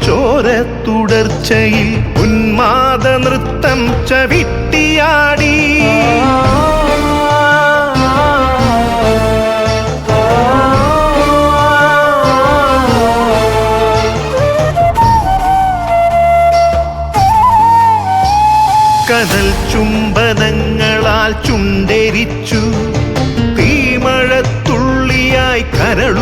ചോര തുടർച്ചയിൽ ഉന്മാദ നൃത്തം ചവിട്ടിയാടി. കടൽ ചുംബനങ്ങളാൽ ചുണ്ടരിച്ചു. തീമഴത്തുള്ളിയായി കരളുരുക്കി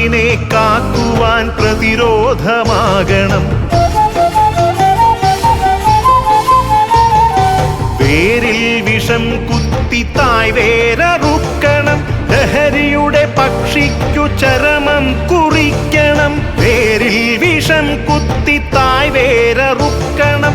നാടിനെ കാക്കുവാൻ പ്രതിരോധമാകണം. വേരിൽ വിഷം കുത്തി തായ് വേരറുക്കണം ലഹരിയുടെ പക്ഷിക്കു ചരമം കുറിക്കണം. വേരിൽ വിഷം കുത്തി തായ് വേരറുക്കണം